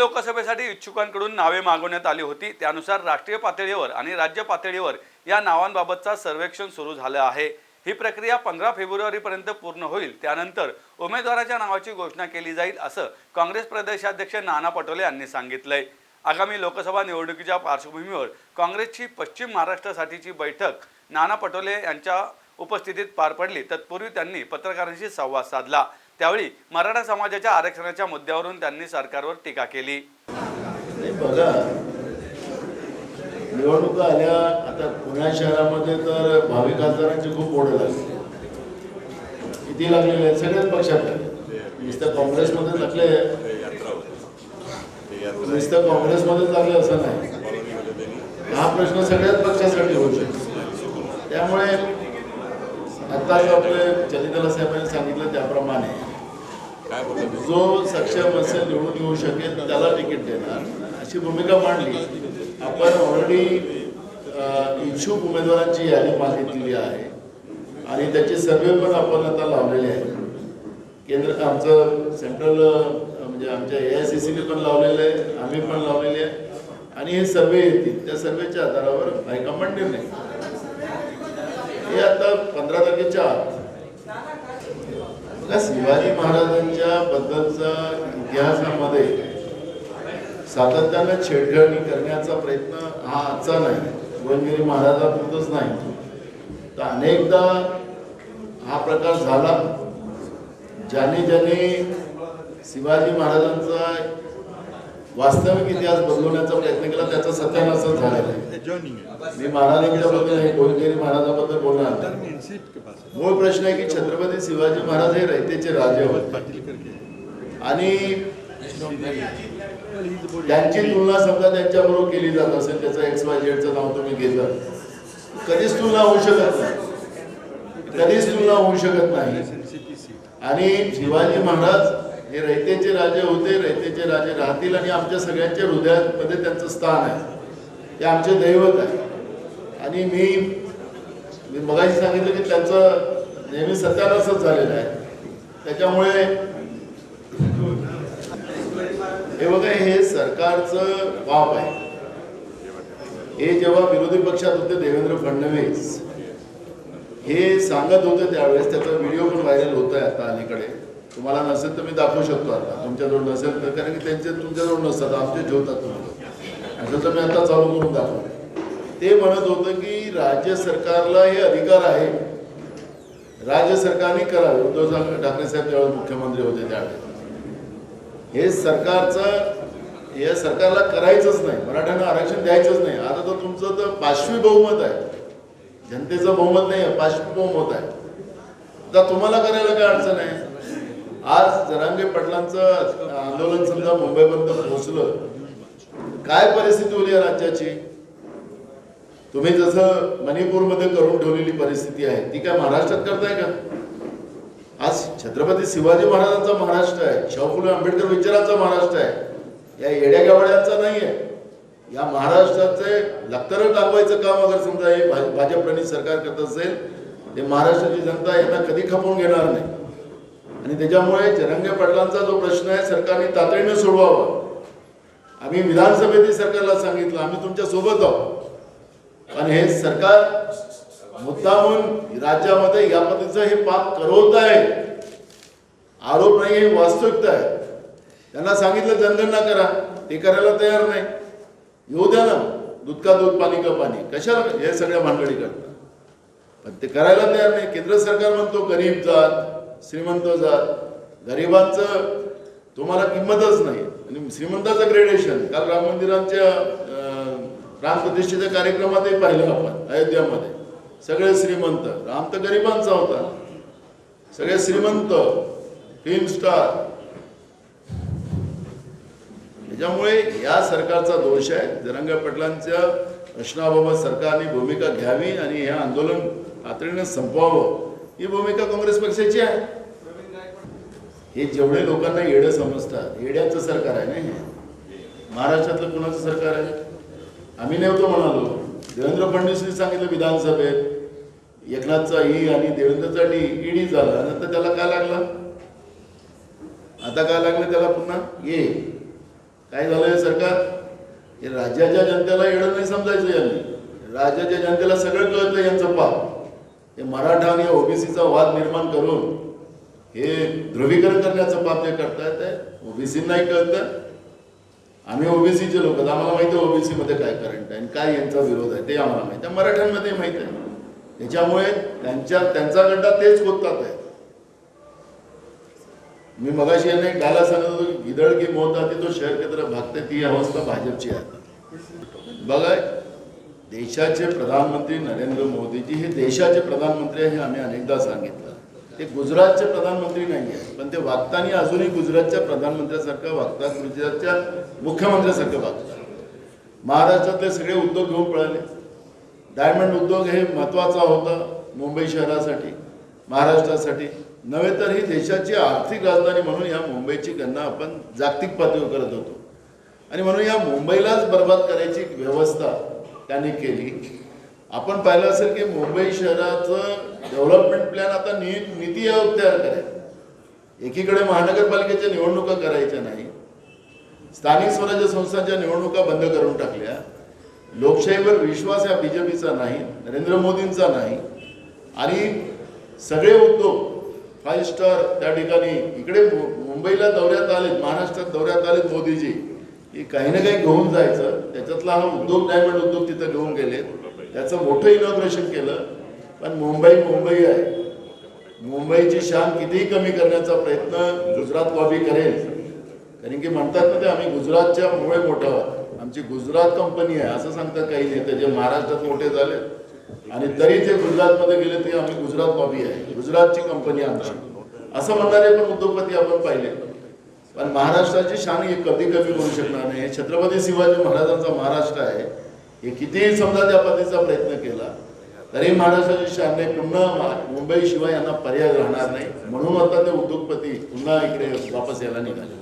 लोकसभेसाठी इच्छुकांकडून नावे मागवण्यात आली होती. त्यानुसार राष्ट्रीय पातळीवर आणि राज्य पातळीवर या नावांबाबतचा सर्वेक्षण सुरू झालं आहे. ही प्रक्रिया पंधरा फेब्रुवारीपर्यंत पूर्ण होईल. त्यानंतर उमेदवाराच्या नावाची घोषणा केली जाईल असं काँग्रेस प्रदेशाध्यक्ष नाना पटोले यांनी सांगितलंय. आगामी लोकसभा निवडणुकीच्या पार्श्वभूमीवर काँग्रेसची पश्चिम महाराष्ट्रासाठीची बैठक नाना पटोले यांच्या उपस्थितीत पार पडली. तत्पूर्वी त्यांनी पत्रकारांशी संवाद साधला. त्यावेळी मराठा समाजाच्या आरक्षणाच्या मुद्द्यावरून त्यांनी सरकारवर टीका केली. नाही बघा. निवडणुका आल्या आता पुणे शहरामध्ये तर भावी खासदारांची खूप ओढ लागली. किती लागलेले आहेत? सगळ्याच पक्षात नुसतं काँग्रेसमध्ये लागले. नुसतं काँग्रेसमध्येच लागले असं नाही. हा प्रश्न सगळ्याच पक्षासाठी होऊ शकतो. त्यामुळे आता जो आपले चलितला साहेबांनी सांगितलं त्याप्रमाणे जो सक्षम असेल निवडून येऊ शकेल त्याला तिकीट देणार. अशी भूमिका मांडली. आपण ऑलरेडी इच्छुक उमेदवारांची यादी मागितलेली आहे. आणि त्याचे सर्वे पण आपण आता लावलेले आहे. केंद्र आमचं सेंट्रल म्हणजे आमच्या ए आय सी सीने पण लावलेलं आहे. आम्ही पण लावलेले आहे. आणि हे सर्वे येतील. त्या सर्वेच्या आधारावर हायकमांड निर्णय. हे आता पंधरा तारखेच्या आत शिवाजी महाराजांच्या बद्दलचा इतिहासामध्ये सातत्यानं छेडछाडी करण्याचा प्रयत्न हा आजचा नाही. गोविंदगिरी महाराजांपुरतच नाही. तर अनेकदा हा प्रकार झाला. ज्याने ज्याने शिवाजी महाराजांचा वास्तविक इतिहास बदलवण्याचा प्रयत्न केला त्याचा सत्यानाशच झालेला आहे. मी महाराजांच्याबद्दल हे कोणतरी महाराजाबद्दल बोलणार मूळ प्रश्न आहे की छत्रपती शिवाजी महाराज हे रयतेचे राजे होते. आणि त्यांची तुलना समजा त्यांच्याबरोबर केली जात असेल त्याचं एक्स वाय झेडचं नाव तुम्ही घेतलं कधीच तुलना होऊ शकत नाही. कधीच तुलना होऊ शकत नाही. आणि शिवाजी महाराज हे रयतेचे राजे होते रयतेचे राजे राहतील आणि आमच्या सगळ्यांच्या हृदयामध्ये त्यांचं स्थान आहे. ते आमचे दैवत आहे. आणि मी मी मगाशी सांगितलं की त्यांचं नेहमी सत्यानाशच झालेलं आहे. त्याच्यामुळे हे बघा हे सरकारचं पाप आहे. हे जेव्हा विरोधी पक्षात होते देवेंद्र फडणवीस हे सांगत होते त्यावेळेस त्याचा व्हिडिओ पण व्हायरल होत आहे आता अलीकडे. तुम्हाला नसेल तर मी दाखवू शकतो आता. तुमच्याजवळ नसेल तर कारण की त्यांचे तुमच्याजवळ नसतात आमचे ठेवतात तुमचं असं तर मी आता चालू करून दाखवलं ते म्हणत होतं की राज्य सरकारला हे अधिकार आहे. राज्य सरकारने करावे. उद्धव ठाकरे साहेब त्यावेळेस मुख्यमंत्री होते त्यावेळेस हे सरकारचं हे सरकारला करायचंच नाही. मराठ्यांना आरक्षण द्यायचंच नाही. आता तर तुमचं तर पाचवी बहुमत आहे. जनतेचं बहुमत नाही आहे पाचवी बहुमत आहे. तर तुम्हाला करायला काय अडचण आहे? आज जरांगे पाटलांचं आंदोलन समजा मुंबईपर्यंत पोहोचलं काय परिस्थिती होती या राज्याची? तुम्ही जसं मणिपूरमध्ये करून ठेवलेली परिस्थिती आहे ती काय महाराष्ट्रात करताय का? आज छत्रपती शिवाजी महाराजांचा महाराष्ट्र आहे शाहू फुले आंबेडकर विचारांचा महाराष्ट्र आहे या येड्या गावड्यांचा नाही आहे या महाराष्ट्राचे लक्तर दाखवायचं काम अगर समजा हे भा- भाजप सरकार करत असेल ते महाराष्ट्राची जनता यांना कधी खपवून घेणार नाही. आणि त्याच्यामुळे जरंगे पाटलांचा जो प्रश्न आहे सरकारने तातडीने सोडवावा. आम्ही विधानसभेतील सरकारला सांगितलं आम्ही तुमच्यासोबत आहोत. आणि हे सरकार मुद्दामून राज्यामध्ये या पद्धतीचं हे पाप करवत आहे. आरोप नाही हे वास्तविकता आहे. त्यांना सांगितलं जनगणना करा. ते करायला तयार नाही. येऊ द्या ना. दूध का दूध पाणी का पाणी. कशाला हे सगळ्या भानगडी करतात? पण ते करायला तयार नाही. केंद्र सरकार म्हणतो गरीब जात श्रीमंत जात. गरिबांचं तुम्हाला किंमतच नाही. आणि श्रीमंताचं ग्रेडेशन काल राम मंदिरांच्या अं, प्राणप्रतिष्ठेच्या कार्यक्रमातही पाहिलं आपण अयोध्यामध्ये. सगळे श्रीमंत. राम तर गरिबांचा होता. सगळे श्रीमंत. फिल्म स्टार त्याच्यामुळे या सरकारचा दोष आहे. जरंगा पटलांच्या प्रश्नाबाबत सरकारने भूमिका घ्यावी आणि हे आंदोलन तातडीने संपवावं. ही भूमिका काँग्रेस पक्षाची आहे. हे जेवढे लोकांना येडं समजतात येड्याचं सरकार आहे ना हे? महाराष्ट्रातलं कुणाचं सरकार आहे? आम्ही नव्हतो म्हणालो. देवेंद्र फडणवीसनी सांगितलं विधानसभेत एकनाथचा ई आणि देवेंद्रचा डी ईडी झाला. आणि आता त्याला काय लागला? आता काय लागलं त्याला पुन्हा? ये. काय झालं हे सरकार? हे राज्याच्या जनतेला येणं नाही समजायचं यांनी. राज्याच्या जनतेला सगळं कळतं यांचं पाप. हे मराठा आणि ओबीसीचा वाद निर्माण करून हे ध्रुवीकरण करण्याचं पाप जे करतायत ते ओबीसींनाही कळतं. आम्ही ओबीसीचे लोक आम्हाला माहिती आहे ओबीसी मध्ये काय करंट आहे आणि काय यांचा विरोध आहे ते आम्हाला माहिती आहे. मराठ्यांमध्ये माहीत आहे. त्याच्यामुळे त्यांच्या त्यांचा गड्डा तेच खोदतात आहे मी मगाशी यांना एक गाला सांगत होतो की गिदळ की मोहता आती तो शहर केंद्र भागते ती अवस्था भाजपची आहे. बघा देशाचे प्रधानमंत्री नरेंद्र मोदीजी हे देशाचे प्रधानमंत्री आहे हे आम्ही अनेकदा सांगितलं. ते गुजरातचे प्रधानमंत्री नाही आहेत पण ते वागताना अजूनही गुजरातच्या प्रधानमंत्र्यासारखं वागतात गुजरातच्या मुख्यमंत्र्यासारखं वागतात. महाराष्ट्रातले सगळे उद्योग घेऊन पळाले. डायमंड उद्योग हे महत्त्वाचा होता मुंबई शहरासाठी महाराष्ट्रासाठी. नव्हे तर ही देशाची आर्थिक राजधानी म्हणून या मुंबईची गणना आपण जागतिक पातळीवर करत होतो. आणि म्हणून या मुंबईलाच बर्बाद करायची व्यवस्था त्यांनी केली. आपण पाहिलं असेल की मुंबई शहराचं डेव्हलपमेंट प्लॅन आता नि नीती आयोग तयार करेल. एकीकडे महानगरपालिकेच्या निवडणुका करायच्या नाही. स्थानिक स्वराज्य संस्थांच्या निवडणुका बंद करून टाकल्या. लोकशाहीवर विश्वास या बीजेपीचा नाही नरेंद्र मोदींचा नाही. आणि सगळे उद्योग फाईव्ह स्टार त्या ठिकाणी इकडे मु- मुंबईला दौऱ्यात आलेत महाराष्ट्रात दौऱ्यात आलेत मोदीजी. की काही ना काही घेऊन जायचं. त्याच्यातला हा उद्योग डायमंड उद्योग तिथं घेऊन गेले. त्याचं मोठं इनॉग्रेशन केलं. पण मुंबई मुंबई आहे. मुंबईची शान कितीही कमी करण्याचा प्रयत्न गुजरात लॉबी करेल. कारण की म्हणतात ना ते आम्ही गुजरातच्या मुळे मोठं आहोत. आमची गुजरात कंपनी आहे. असं सांगतात काही नेते जे महाराष्ट्रात मोठे झाले. आणि तरी ते गुजरातमध्ये गेले ते आम्ही गुजरात लॉबी आहे. गुजरातची कंपनी आमची. असं म्हणणारे पण उद्योगपती आपण पाहिले. पण महाराष्ट्राची शान हे कधी कमी करू शकणार नाही. छत्रपती शिवाजी महाराजांचा महाराष्ट्र आहे. हे कितीही समजा त्या पद्धतीचा प्रयत्न केला तरी महाराष्ट्राची शान नाही. पुन्हा मुंबई शिवाय यांना पर्याय राहणार नाही. म्हणून आता ते उद्योगपती पुन्हा इकडे वापस यायला निघाले.